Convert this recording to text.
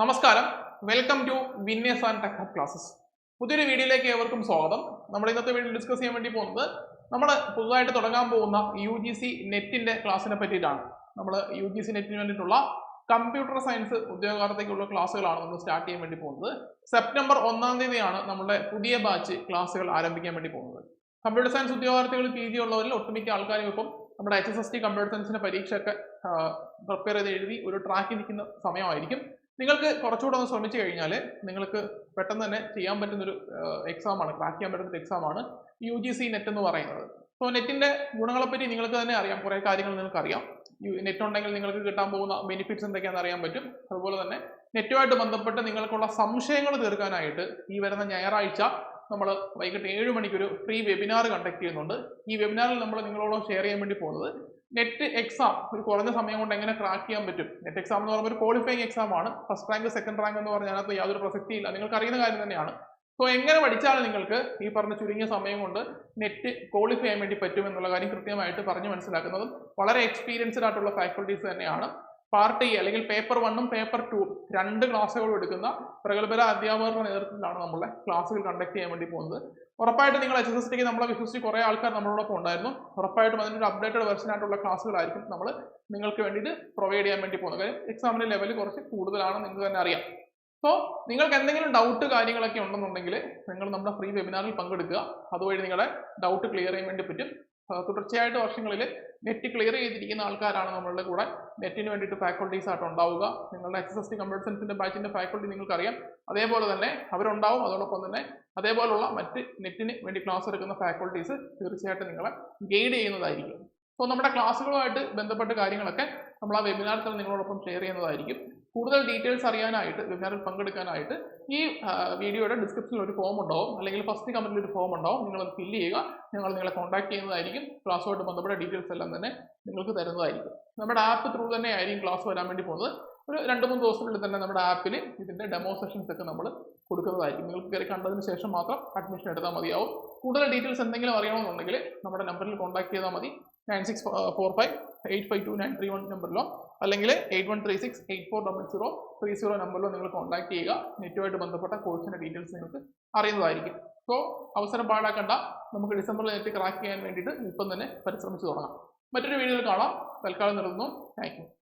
നമസ്കാരം. Welcome to winners and tech classes പുതിയൊരു വീഡിയോയിലേക്ക് ഏവർക്കും സ്വാഗതം. നമ്മൾ ഇന്നത്തെ വീഡിയോ ഡിസ്കസ് ചെയ്യാൻ വേണ്ടി പോകുന്നത് നമ്മൾ പുതുതായിട്ട് തുടങ്ങാൻ പോകുന്ന യു ജി സി നെറ്റിന്റെ ക്ലാസ്സിനെ പറ്റിയിട്ടാണ്. നമ്മൾ യു ജി സി നെറ്റിന് വേണ്ടിയിട്ടുള്ള കമ്പ്യൂട്ടർ സയൻസ് ഉദ്യോഗാർത്ഥിക്കുള്ള ക്ലാസ്സുകളാണ് നമ്മൾ സ്റ്റാർട്ട് ചെയ്യാൻ വേണ്ടി പോകുന്നത്. സെപ്റ്റംബർ ഒന്നാം തീയതിയാണ് നമ്മുടെ പുതിയ ബാച്ച് ക്ലാസ്സുകൾ ആരംഭിക്കാൻ വേണ്ടി പോകുന്നത്. കമ്പ്യൂട്ടർ സയൻസ് ഉദ്യോഗാർത്ഥികൾ പി ജി ഉള്ളവരിൽ ഒട്ടുമിക്ക ആൾക്കാരും ഇപ്പം നമ്മുടെ H S S T computer സയൻസിന്റെ പരീക്ഷയൊക്കെ പ്രിപ്പയർ ചെയ്ത് എഴുതി ഒരു ട്രാക്കിൽ നിൽക്കുന്ന സമയമായിരിക്കും. നിങ്ങൾക്ക് കുറച്ചുകൂടെ ഒന്ന് ശ്രമിച്ചു കഴിഞ്ഞാൽ നിങ്ങൾക്ക് പെട്ടെന്ന് തന്നെ ചെയ്യാൻ പറ്റുന്നൊരു എക്സാമാണ് ക്രാക്ക് ചെയ്യാൻ പറ്റുന്ന എക്സാമാണ് യു ജി സി നെറ്റ് എന്ന് പറയുന്നത്. സോ നെറ്റിന്റെ ഗുണങ്ങളെപ്പറ്റി നിങ്ങൾക്ക് തന്നെ അറിയാം കുറേ കാര്യങ്ങൾ നിങ്ങൾക്ക് അറിയാം. നെറ്റ് ഉണ്ടെങ്കിൽ നിങ്ങൾക്ക് കിട്ടാൻ പോകുന്ന ബെനിഫിറ്റ്സ് എന്തൊക്കെയാണെന്ന് അറിയാൻ പറ്റും. അതുപോലെ തന്നെ നെറ്റുമായിട്ട് ബന്ധപ്പെട്ട് നിങ്ങൾക്കുള്ള സംശയങ്ങൾ തീർക്കാനായിട്ട് ഈ വരുന്ന ഞായറാഴ്ച നമ്മൾ വൈകിട്ട് ഏഴ് മണിക്കൊരു ഫ്രീ വെബിനാർ കണ്ടക്ട് ചെയ്യുന്നുണ്ട്. ഈ വെബിനാറിൽ നമ്മൾ നിങ്ങളോട് ഷെയർ ചെയ്യാൻ വേണ്ടി പോകുന്നത് നെറ്റ് എക്സാം ഒരു കുറഞ്ഞ സമയം കൊണ്ട് എങ്ങനെ ക്രാക്ക് ചെയ്യാൻ പറ്റും? നെറ്റ് എക്സാം എന്ന് പറയുമ്പോൾ ഒരു ക്വാളിഫയിങ് എക്സാം ആണ്. ഫസ്റ്റ് റാങ്ക് സെക്കൻഡ് റാങ്ക് എന്ന് പറഞ്ഞാൽ അതിനകത്ത് യാതൊരു പ്രസക്തിയില്ല നിങ്ങൾക്ക് അറിയുന്ന കാര്യം തന്നെയാണ്. സോ എങ്ങനെ പഠിച്ചാലും നിങ്ങൾക്ക് ഈ പറഞ്ഞ ചുരുങ്ങിയ സമയം കൊണ്ട് നെറ്റ് ക്വാളിഫൈ ചെയ്യാൻ വേണ്ടി പറ്റും എന്നുള്ള കാര്യം കൃത്യമായിട്ട് പറഞ്ഞു മനസ്സിലാക്കുന്നതും വളരെ എക്സ്പീരിയൻസ്ഡ് ആയിട്ടുള്ള ഫാക്കൽറ്റീസ് തന്നെയാണ്. പാർട്ട് ഇ അല്ലെങ്കിൽ പേപ്പർ വണ്ണും പേപ്പർ ടൂവും രണ്ട് ക്ലാസ്സുകളും എടുക്കുന്ന പ്രഗത്ഭര അധ്യാപകരുടെ നേതൃത്വത്തിലാണ് നമ്മളെ ക്ലാസ്സുകൾ കണ്ടക്ട് ചെയ്യാൻ വേണ്ടി പോകുന്നത്. ഉറപ്പായിട്ട് നിങ്ങൾ എച്ച് എസ് എസ് ടിക്ക് നമ്മളെ വിശ്വസിച്ച് കുറേ ആൾക്കാർ നമ്മളോടൊപ്പം ഉണ്ടായിരുന്നു. ഉറപ്പായിട്ടും അതിന്റെ ഒരു അപ്ഡേറ്റഡ് വെർഷൻ ആയിട്ടുള്ള ക്ലാസ്സുകളായിരിക്കും നമ്മൾ നിങ്ങൾക്ക് വേണ്ടിയിട്ട് പ്രൊവൈഡ് ചെയ്യാൻ വേണ്ടി പോകുന്നത്. കാര്യം എക്സാമിന്റെ ലെവൽ കുറച്ച് കൂടുതലാണ് നിങ്ങൾക്ക് തന്നെ അറിയാം. സോ നിങ്ങൾക്ക് എന്തെങ്കിലും ഡൗട്ട് കാര്യങ്ങളൊക്കെ ഉണ്ടെന്നുണ്ടെങ്കിൽ നിങ്ങൾ നമ്മുടെ ഫ്രീ വെബിനാറിൽ പങ്കെടുക്കുക. അതുവഴി നിങ്ങളുടെ ഡൗട്ട് ക്ലിയർ ചെയ്യാൻ വേണ്ടി പറ്റും. തുടർച്ചയായിട്ട് വർഷങ്ങളിൽ നെറ്റ് ക്ലിയർ ചെയ്തിരിക്കുന്ന ആൾക്കാരാണ് നമ്മളുടെ കൂടെ. നെറ്റിന് വേണ്ടിയിട്ട് ഫാക്കൾട്ടീസ് ആയിട്ട് ഉണ്ടാവുക. നിങ്ങളുടെ എസ് എസ് ടി കമ്പ്യൂട്ടർ ബാച്ചിന്റെ ഫാക്കൾട്ടി നിങ്ങൾക്കറിയാം. അതേപോലെ തന്നെ അവരുണ്ടാവും. അതോടൊപ്പം തന്നെ അതേപോലുള്ള മറ്റ് നെറ്റിന് വേണ്ടി ക്ലാസ് എടുക്കുന്ന ഫാക്കൾട്ടീസ് തീർച്ചയായിട്ടും നിങ്ങളെ ഗൈഡ് ചെയ്യുന്നതായിരിക്കും. സോ നമ്മുടെ ക്ലാസ്സുകളുമായിട്ട് ബന്ധപ്പെട്ട കാര്യങ്ങളൊക്കെ നമ്മൾ ആ വെബിനാറിൽ തന്നെ നിങ്ങളോടൊപ്പം ഷെയർ ചെയ്യുന്നതായിരിക്കും. കൂടുതൽ ഡീറ്റെയിൽസ് അറിയാനായിട്ട് വെബിനാറിൽ പങ്കെടുക്കാനായിട്ട് ഈ വീഡിയോയുടെ ഡിസ്ക്രിപ്ഷനിൽ ഒരു ഫോം ഉണ്ടാവും. അല്ലെങ്കിൽ ഫസ്റ്റ് കമന്റിൽ ഒരു ഫോം ഉണ്ടാവും. നിങ്ങൾ അത് ഫില്ല് ചെയ്യുക. ഞങ്ങൾ നിങ്ങളെ കോൺടാക്ട് ചെയ്യുന്നതായിരിക്കും. ക്ലാസ്സുമായിട്ട് ബന്ധപ്പെട്ട ഡീറ്റെയിൽസ് എല്ലാം തന്നെ നിങ്ങൾക്ക് തരുന്നതായിരിക്കും. നമ്മുടെ ആപ്പ് ത്രൂ തന്നെ ആയിരിക്കും ക്ലാസ് വരാൻ വേണ്ടി പോകുന്നത്. ഒരു രണ്ട് മൂന്ന് ദിവസത്തിനുള്ളിൽ തന്നെ നമ്മുടെ ആപ്പിൽ ഇതിന്റെ ഡെമോ സെഷൻസ് ഒക്കെ നമ്മൾ കൊടുക്കുന്നതായിരിക്കും. നിങ്ങൾക്ക് കയറി കണ്ടതിന് ശേഷം മാത്രം അഡ്മിഷൻ എടുത്താൽ മതിയാവും. കൂടുതൽ ഡീറ്റെയിൽസ് എന്തെങ്കിലും അറിയണമെന്നുണ്ടെങ്കിൽ നമ്മുടെ നമ്പറിൽ കോൺടാക്ട് ചെയ്താൽ മതി. Nine six four five eight five two nine three one നമ്പറിലോ അല്ലെങ്കിൽ eight one three six eight four double zero three zero നമ്പറിലോ നിങ്ങൾ കോൺടാക്ട് ചെയ്യുക. നെറ്റുമായിട്ട് ബന്ധപ്പെട്ട കോഴ്സിന്റെ ഡീറ്റെയിൽസ് നിങ്ങൾക്ക് അറിയുന്നതായിരിക്കും. സോ അവസരം പാഴാക്കണ്ട. നമുക്ക് ഡിസംബറിൽ നെറ്റ് ക്രാക്ക് ചെയ്യാൻ വേണ്ടിയിട്ട് ഇപ്പം തന്നെ പരിശ്രമിച്ചു തുടങ്ങാം. മറ്റൊരു വീഡിയോയിൽ കാണാം. തൽക്കാലം നിർത്തുന്നു. താങ്ക്